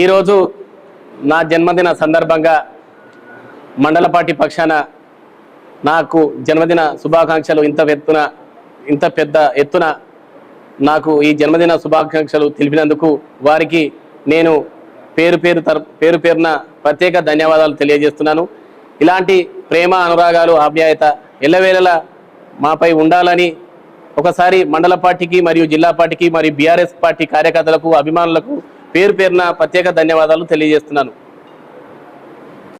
ఈరోజు నా జన్మదిన సందర్భంగా మండల పార్టీ పక్షాన నాకు జన్మదిన శుభాకాంక్షలు ఇంత ఎత్తున ఇంత పెద్ద ఎత్తున నాకు ఈ జన్మదిన శుభాకాంక్షలు తెలిపినందుకు వారికి నేను పేరు పేరు తర పేరు పేరున ప్రత్యేక ధన్యవాదాలు తెలియజేస్తున్నాను. ఇలాంటి ప్రేమ అనురాగాలు ఆప్యాయత ఎల్లవేళలా మాపై ఉండాలని ఒకసారి మండల పార్టీకి మరియు జిల్లా పార్టీకి మరియు బీఆర్ఎస్ పార్టీ కార్యకర్తలకు అభిమానులకు పేరు పేరున ప్రత్యేక ధన్యవాదాలు తెలియజేస్తున్నాను.